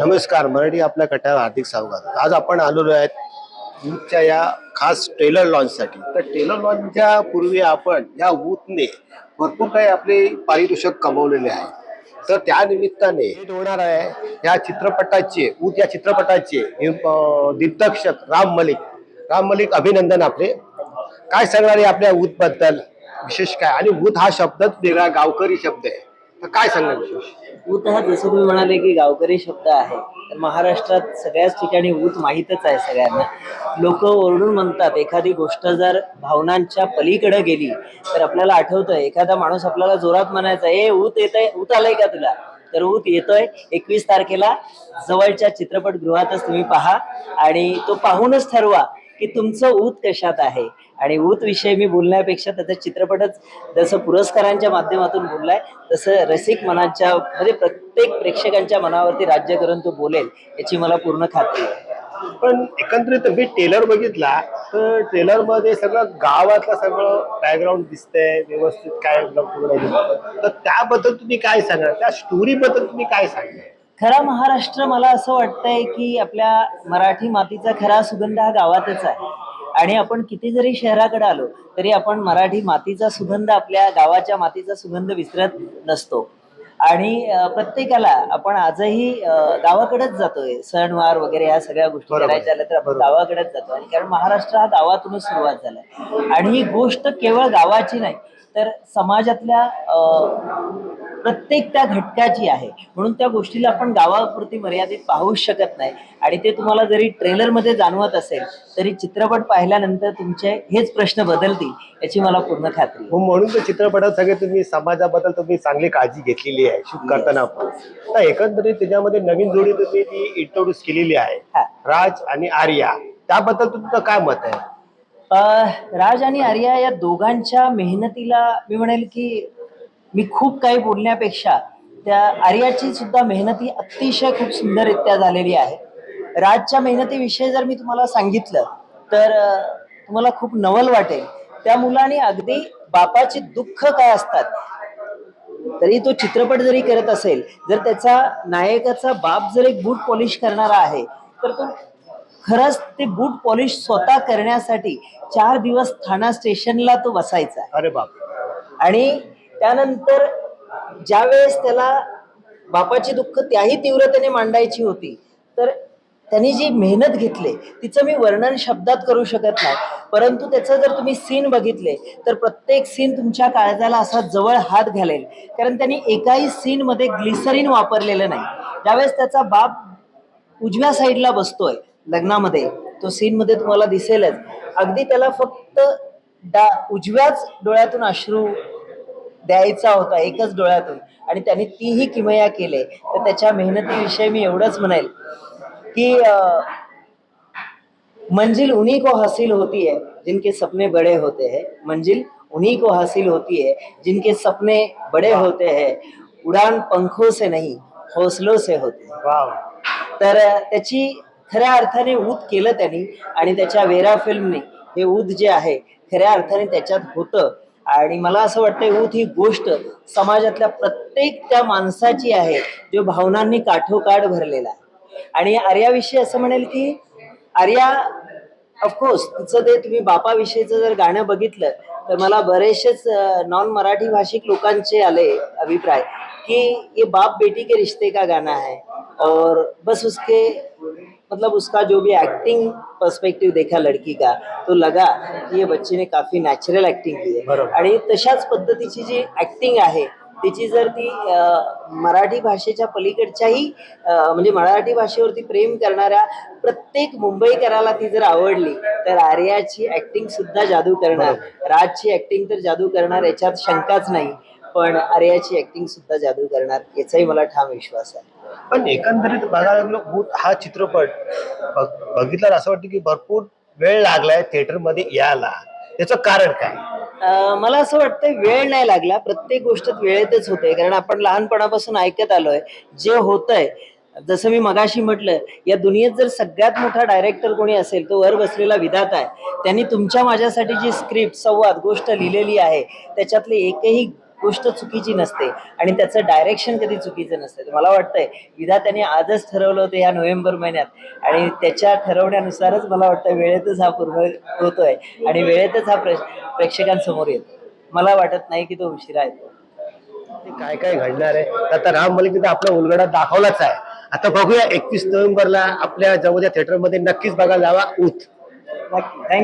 नमस्कार मराठी आपल्या कट्यावर हार्दिक स्वागत. आज आपण आलेलो आहेत वूथच्या या खास ट्रेलर लॉन्चसाठी तर ट्रेलर लॉन्चच्या पूर्वी आपण या ऊतने भरपूर काही आपले पारितोषक कमवलेले आहे. तर त्या निमित्ताने होणार आहे या चित्रपटाचे ऊत या चित्रपटाचे दिग्दर्शक राम मलिक. राम मलिक अभिनंदन आपले. काय सांगणार आहे आपल्या ऊत बद्दल विशेष काय? आणि वूथ हा शब्दच वेगळा गावकरी शब्द आहे. काय सांगणार? विशेष ऊत हा जसं तुम्ही म्हणाले की गावकरी शब्द आहे तर महाराष्ट्रात सगळ्याच ठिकाणी ऊत माहीतच आहे सगळ्यांना. लोक ओरडून म्हणतात एखादी गोष्ट जर भावनांच्या पलीकडे गेली तर आपल्याला आठवतं एखादा माणूस आपल्याला जोरात म्हणायचा ए ऊत येत आहे ऊत आलंय का तुला? तर ऊत येतोय. एकवीस तारखेला जवळच्या चित्रपटगृहातच तुम्ही पहा आणि तो पाहूनच ठरवा की तुमचं ऊत कशात आहे? आणि ऊत विषयी मी बोलण्यापेक्षा त्याचा चित्रपटच जसं पुरस्कारांच्या माध्यमातून बोललाय तसं रसिक मनांच्या म्हणजे प्रत्येक प्रेक्षकांच्या मनावरती राज्य करून तो बोलेल याची मला पूर्ण खात्री आहे. पण एकंदरीत मी ट्रेलर बघितला तर ट्रेलरमध्ये सगळं गावातलं सगळं बॅकग्राऊंड दिसतंय व्यवस्थित काय पूर्ण तर त्याबद्दल तुम्ही काय सांगणार त्या स्टोरी बद्दल तुम्ही काय सांगणार खरा महाराष्ट्र मला असं वाटतंय की आपल्या मराठी मातीचा खरा सुगंध हा गावातच आहे आणि आपण किती जरी शहराकडे आलो तरी आपण मराठी मातीचा सुगंध आपल्या गावाच्या मातीचा सुगंध विसरत नसतो आणि प्रत्येकाला आपण आजही गावाकडेच जातोय सणवार वगैरे ह्या सगळ्या गोष्टी. करायच्या झाल्या तर आपण. गावाकडेच जातो आणि कारण महाराष्ट्र हा गावातूनच सुरुवात झालाय आणि ही गोष्ट केवळ गावाची नाही तर समाजातल्या प्रत्येक त्या घटकाची आहे. म्हणून त्या गोष्टीला आपण गावापुरती मर्यादित पाहूच शकत नाही. आणि ते तुम्हाला जरी ट्रेलरमध्ये जाणवत असेल तरी चित्रपट पाहिल्यानंतर तुमचे हेच प्रश्न बदलतील याची मला पूर्ण खात्री. मग म्हणून तर चित्रपटात सगळे तुम्ही समाजाबद्दल तुम्ही चांगली काळजी घेतलेली आहे. शूट करताना पण तर एकंदरीत त्याच्यामध्ये नवीन जोडी तुम्ही ती इंट्रोड्यूस केलेली आहे. हा. राज आणि आर्या. त्याबद्दल तुमचं काय मत आहे? राज आणि आर्या या दोघांच्या मेहनतीला मी म्हणेल की मी खूप काही बोलण्यापेक्षा त्या आर्याची सुद्धा मेहनती अतिशय खूप सुंदररित्या झालेली आहे. राजच्या मेहनतीविषयी जर मी तुम्हाला सांगितलं तर तुम्हाला खूप नवल वाटेल. त्या मुलाने अगदी बापाची दुःख काय असतात तरी तो चित्रपट जरी करत असेल जर त्याचा नायकाचा बाप जर एक बूट पॉलिश करणारा आहे तर तो खरंच ते बूट पॉलिश स्वतः करण्यासाठी चार दिवस ठाणा स्टेशनला तो बसायचा अरे बाप आणि त्यानंतर ज्या वेळेस त्याला बापाची दुःख त्याही तीव्रतेने मांडायची होती तर त्यांनी जी मेहनत घेतली तिचं मी वर्णन शब्दात करू शकत नाही. परंतु त्याचं जर तुम्ही सीन बघितले तर प्रत्येक सीन तुमच्या काळजाला असा जवळ हात घालेल. कारण त्यांनी एकाही सीनमध्ये ग्लिसरीन वापरलेलं नाही. ज्यावेळेस त्याचा बाप उजव्या साईडला बसतोय लग्नामध्ये. तो सीन मध्ये तुम्हाला दिसेलच. अगदी त्याला फक्त डा उजव्याच डोळ्यातून अश्रू द्यायचा होता एकच डोळ्यातून. आणि त्यांनी तीही किमया केले. तर त्याच्या मेहनतीविषयी मी एवढंच म्हणेल की मंजिल उन्हीं को हासिल होती है जिनके सपने बड़े होते हैं. मंजिल उन्हीं को हासिल होती है जिनके सपने बड़े होते हैं. उड़ान पंखों से नहीं हौसलों से होते हैं. तर त्याची खऱ्या अर्थाने ऊत केलं त्यांनी आणि त्याच्या वेरा फिल्मने हे ऊत जे आहे खऱ्या अर्थाने त्याच्यात होतं. आणि मला असं वाटतं ऊत ही गोष्ट समाजातल्या प्रत्येक त्या माणसाची आहे जो भावनांनी काठोकाठ भरलेला आहे. आणि आर्याविषयी असं म्हणेल की आर्या ऑफकोर्स तिचं ते तुम्ही बापाविषयीचं जर गाणं बघितलं तर मला बरेचसेच नॉन मराठी भाषिक लोकांचे आले अभिप्राय कि ये बाप बेटी के रिश्ते का गाना है? और बस उसके मतलब उसका जो भी एक्टिंग पर्सपेक्टिव देखा लड़की का तो लगा कि ये बच्चे ने काफी नॅचरल ऍक्टिंग की आहे बरोबर. आणि तशाच पद्धतीची जी ऍक्टिंग आहे तिची जर ती अं, मराठी भाषेच्या पलीकडच्याही अं, म्हणजे मराठी भाषेवरती प्रेम करणाऱ्या प्रत्येक मुंबईकराला ती जर आवडली तर आर्याची ऍक्टिंग सुद्धा जादू करणार. राजची ऍक्टिंग तर जादू करणार याच्यात शंकाच नाही. पण आर्याची ऍक्टिंग सुद्धा जादू करणार याचाही मला ठाम विश्वास आहे. पण एकंदरीत बघायला गेलो भूत हा चित्रपट बघ- बघितल्यावर असं वाटतं की भरपूर वेळ लागलाय थिएटरमध्ये यायला. त्याचं कारण काय? अं, मला असं वाटतं वेळ नाही लागला प्रत्येक गोष्ट वेळेतच होते कारण आपण लहानपणापासून ऐकत आलोय जे होतंय जसं मी मगाशी म्हटलं या दुनियेत जर सगळ्यात मोठा डायरेक्टर कोणी असेल तो वर बसलेला विधाता आहे त्यांनी तुमच्या माझ्यासाठी जी स्क्रिप्ट संवाद गोष्ट लिहिलेली आहे त्याच्यातले एकही गोष्ट चुकीची नसते आणि त्याचं डायरेक्शन कधी चुकीचं नसतं. मला वाटतंय विधात्याने आजच ठरवलं होतं या नोव्हेंबर महिन्यात. आणि त्याच्या ठरवण्यानुसारच मला वाटतं वेळेतच हा पूर्ण होतोय. आणि वेळेतच हा प्रे प्रेक्षकांसमोर येतो. मला वाटत नाही की तो उशिरा येतो. काय काय घडणार आहे? आता राम मलिक आपला उलगडा दाखवलाच आहे. आता बघूया एकतीस नोव्हेंबरला आपल्या जवळच्या थिएटरमध्ये नक्कीच बघायला जावा. उत थँक्यू